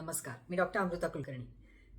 नमस्कार मी doctor Amrita Kulkarni.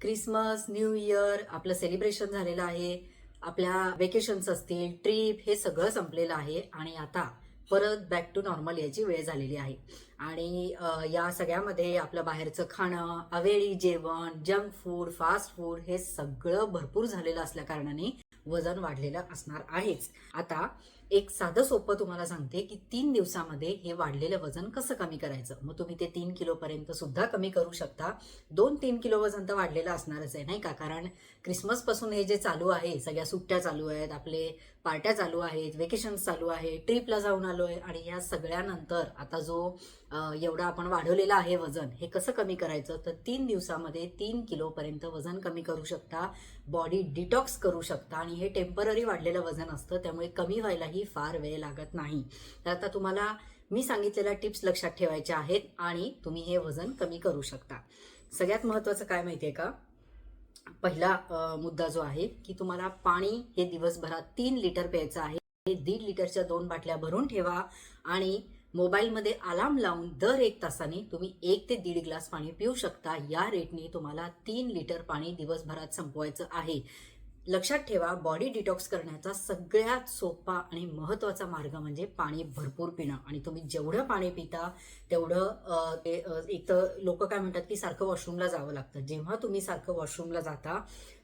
Christmas new year आपलं celebration झालेलं आहे. आपल्या वेकेशन्स असतील ट्रिप हे सगळं संपलेलं आहे आणि आता परत बॅक टू नॉर्मल यायची वेळ झालेली आहे. आणि या सगळ्यामध्ये आपलं बाहेरचं खाणं अवेळी जेवण जंक फूड फास्ट फूड हे सगळं भरपूर झालेलं असल्या कारणाने वजन वाढलेलं असणार आहेच. आता एक साधं सोपं तुम्हाला सांगते की तीन दिवसामध्ये हे वाढलेलं वजन कसं कमी करायचं? मग तुम्ही ते तीन किलोपर्यंत सुद्धा कमी करू शकता. दोन तीन किलो वजन तर वाढलेलं असणारच आहे नाही का? कारण क्रिसमसपासून हे जे चालू आहे सगळ्या सुट्ट्या चालू आहेत आपले पार्ट्या चालू आहेत वेकेशन्स चालू आहे ट्रिपला जाऊन आलो आहे आणि या सगळ्यानंतर आता जो एवढा आपण वाढवलेलं आहे वजन हे कसं कमी करायचं? तर तीन दिवसामध्ये तीन किलोपर्यंत वजन कमी करू शकता बॉडी डिटॉक्स करू शकता आणि हे टेंपररी वाढलेलं वजन असतं त्यामुळे कमी व्हायलाही फार वेळ लागत नाही. तर आता तुम्हाला मी सांगितलेल्या टिप्स लक्षात ठेवायच्या आहेत आणि तुम्ही हे वजन कमी करू शकता. सगळ्यात महत्त्वाचं काय माहिती आहे का? पहिला मुद्दा जो आहे की तुम्हाला पाणी हे दिवसभरात तीन लिटर प्यायचं आहे. हे दीड लिटरच्या दोन बाटल्या भरून ठेवा आणि मोबाईलमध्ये अलार्म लावून दर एक तासाने तुम्ही एक ते दीड ग्लास पाणी पिऊ शकता. या रेटने तुम्हाला तीन लिटर पाणी दिवसभरात संपवायचं आहे. लक्षात ठेवा बॉडी डिटॉक्स करण्याचा सगळ्यात सोपा आणि महत्त्वाचा मार्ग म्हणजे पाणी भरपूर पिणं. आणि तुम्ही जेवढं पाणी पिता तेवढं ते एक तर लोक काय म्हणतात की सारखं वॉशरूमला जावं लागतं. जेव्हा तुम्ही सारखं वॉशरूमला जाता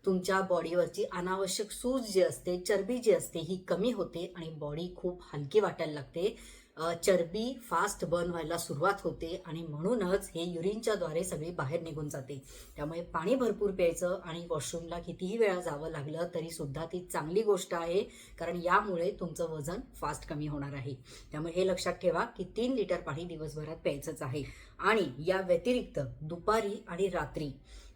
तुमच्या बॉडीवरची अनावश्यक सूज जी असते चरबी जी असते ही कमी होते आणि बॉडी खूप हलकी वाटायला लागते. चरबी फास्ट बर्न व्हायला सुरुवात होते आणि म्हणूनच हे युरिनच्या द्वारे सगळी बाहेर निघून जाते. त्यामुळे पाणी भरपूर प्यायचं आणि वॉशरूमला कितीही वेळा जावं लागलं तरी सुद्धा ती चांगली गोष्ट आहे कारण यामुळे तुमचं वजन फास्ट कमी होणार आहे. त्यामुळे हे लक्षात ठेवा की तीन लिटर पाणी दिवसभरात प्यायचंच आहे. आणि या व्यतिरिक्त दुपारी आणि रात्री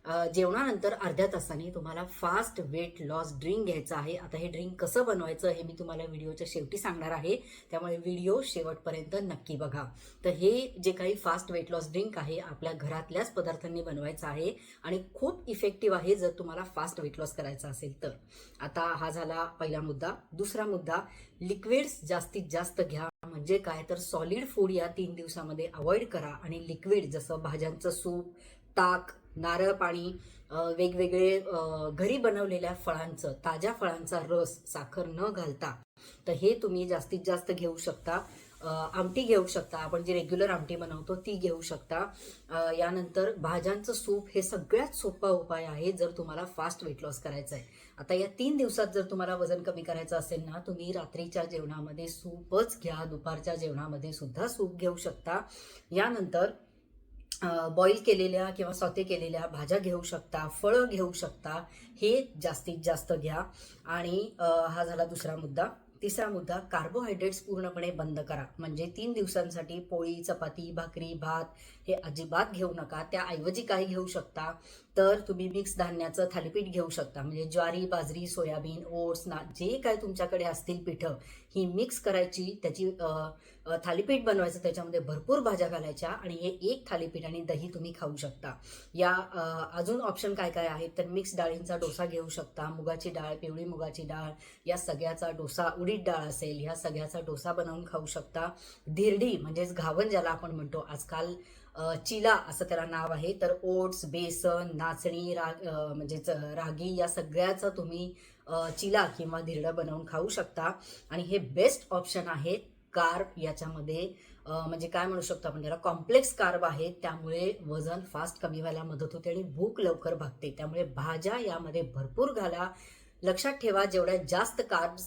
जेवणानंतर अर्ध्या तासाने तुम्हाला फास्ट वेट लॉस ड्रिंक घ्यायचं आहे. आता हे ड्रिंक कसं बनवायचं हे मी तुम्हाला व्हिडिओच्या शेवटी सांगणार आहे. त्यामुळे व्हिडिओ शेवटपर्यंत नक्की बघा. तर हे जे काही फास्ट वेट लॉस ड्रिंक आहे आपल्या घरातल्याच पदार्थांनी बनवायचं आहे आणि खूप इफेक्टिव्ह आहे जर तुम्हाला फास्ट वेट लॉस करायचा असेल तर. आता हा झाला पहिला मुद्दा. दुसरा मुद्दा लिक्विड्स जास्तीत जास्त घ्या. म्हणजे काय? तर सॉलिड फूड या तीन दिवसामध्ये अवॉइड करा आणि लिक्विड जसं भाज्यांचं सूप ताक नारळ पाणी वेगवेगळे घरी बनवलेल्या फळांचं ताज्या फळांचा रस साखर न घालता. तर हे तुम्ही जास्तीत जास्त घेऊ शकता. आमटी घेऊ शकता. आपण जी रेग्युलर आमटी बनवतो ती घेऊ शकता. यानंतर भाज्यांचं सूप हे सगळ्यात सोपा उपाय आहे जर तुम्हाला फास्ट वेट लॉस करायचं आहे. आता या तीन दिवसात जर तुम्हाला वजन कमी करायचं असेल ना तुम्ही रात्रीच्या जेवणामध्ये सूपच घ्या. दुपारच्या जेवणामध्ये सुद्धा सूप घेऊ शकता. यानंतर बॉईल केलेल्या किंवा सॉते केलेल्या भाज्या घेऊ शकता फळं घेऊ शकता हे जास्तीत जास्त घ्या. आणि हा झाला दुसरा मुद्दा. तिसरा मुद्दा कार्बोहायड्रेट्स पूर्णपणे बंद करा. म्हणजे तीन दिवसांसाठी पोळी चपाती भाकरी भात हे अजिबात घेऊ नका. त्याऐवजी काही घेऊ शकता. तर तुम्ही मिक्स धान्याचं थालीपीठ घेऊ शकता. म्हणजे ज्वारी बाजरी सोयाबीन ओट्स ना जे काय तुमच्याकडे असतील पिठं ही मिक्स करायची. त्याची थालीपीठ बनवायचं त्याच्यामध्ये भरपूर भाज्या घालायच्या आणि हे एक थालीपीठ आणि दही तुम्ही खाऊ शकता. या अजून ऑप्शन काय काय आहेत? तर मिक्स डाळींचा डोसा घेऊ शकता. मुगाची डाळ पिवळी मुगाची डाळ या सगळ्याचा डोसा उडीद डाळ असेल ह्या सगळ्याचा डोसा बनवून खाऊ शकता. धिरडी म्हणजेच घावन ज्याला आपण म्हणतो. आजकाल चिला असं त्याला नाव आहे. तर ओट्स बेसन नाचणी राग म्हणजे म्हणजेच रागी या सगळ्याचं तुम्ही चिला किंवा धिरडं बनवून खाऊ शकता. आणि हे बेस्ट ऑप्शन आहे कार्ब याच्यामध्ये. म्हणजे काय म्हणू शकतो आपण त्याला? कॉम्प्लेक्स कार्ब आहेत त्यामुळे वजन फास्ट कमी व्हायला मदत होते आणि भूक लवकर भागते. त्यामुळे भाज्या यामध्ये भरपूर घाला. लक्षात ठेवा जेवढ्या जास्त कार्ब्स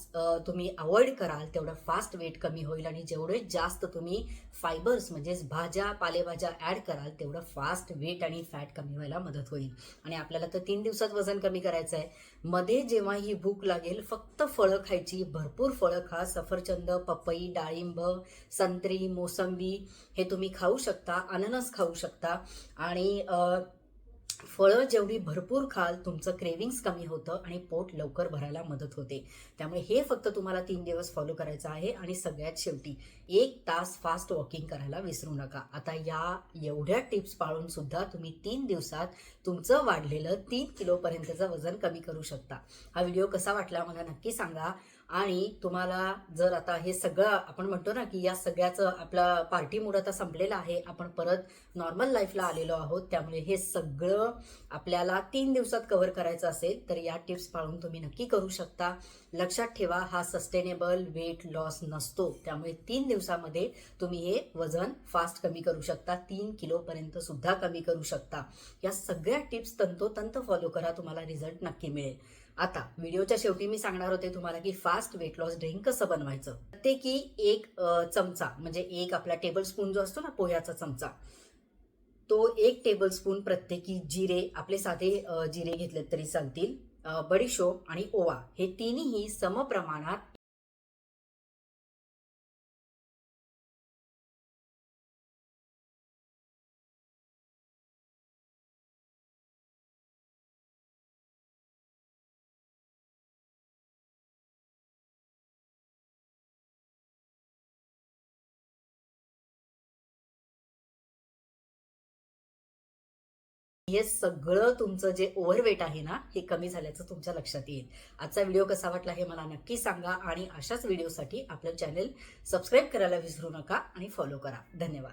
तुम्ही अवॉइड कराल तेवढं फास्ट वेट कमी होईल आणि जेवढे जास्त तुम्ही फायबर्स म्हणजेच भाज्या पालेभाज्या ॲड कराल तेवढं फास्ट वेट आणि फॅट कमी व्हायला मदत होईल. आणि आपल्याला तर तीन दिवसात वजन कमी करायचं आहे. मध्ये जेव्हा ही भूक लागेल फक्त फळं खायची भरपूर फळं खा. सफरचंद पपई डाळिंब संत्री मोसंबी हे तुम्ही खाऊ शकता अननस खाऊ शकता. आणि फळं जेवढी भरपूर खाल तुमचं क्रेविंग्स कमी होतं आणि पोट लवकर भरायला मदत होते. त्यामुळे हे फक्त तुम्हाला तीन दिवस फॉलो करायचं आहे आणि सगळ्यात शेवटी एक तास फास्ट वॉकिंग करायला विसरू नका. आता या एवढ्या टिप्स पाळून सुद्धा तुम्ही तीन दिवसात तुमचं वाढलेलं तीन किलोपर्यंतचं वजन कमी करू शकता. हा व्हिडिओ कसा वाटला मला नक्की सांगा. आणि तुम्हाला जर आता हे सगळं आपण म्हणतो ना की या सगळ्याचं आपला पार्टी मूड आता संपलेला आहे आपण परत नॉर्मल लाईफला आलेलो आहोत त्यामुळे हे सगळं आपल्याला तीन दिवसात कव्हर करायचं असेल तर या टिप्स पाळून तुम्ही नक्की करू शकता. लक्षात ठेवा हा सस्टेनेबल वेट लॉस नसतो. त्यामुळे तीन दिवसामध्ये तुम्ही हे वजन फास्ट कमी करू शकता तीन किलोपर्यंत सुद्धा कमी करू शकता. या सगळ्या टिप्स तंतोतंत फॉलो करा तुम्हाला रिझल्ट नक्की मिळेल. आता व्हिडिओच्या शेवटी मी सांगणार होते तुम्हाला की फास्ट वेट लॉस ड्रिंक कसं बनवायचं? प्रत्येकी एक चमचा म्हणजे एक आपला टेबल स्पून जो असतो ना पोह्याचा चमचा तो एक टेबल स्पून प्रत्येकी जिरे आपले साधे जिरे घेतले तरी चालतील अ, बडीशोप आणि ओवा हे तिन्ही समप्रमाणात हे सगळं तुमचं जे ओव्हरवेट आहे ना हे कमी झाल्याचं तुमच्या लक्षात येईल. आजचा व्हिडिओ कसा वाटला हे मला नक्की सांगा आणि अशाच व्हिडिओसाठी आपलं चॅनेल सबस्क्राईब करायला विसरू नका आणि फॉलो करा. धन्यवाद.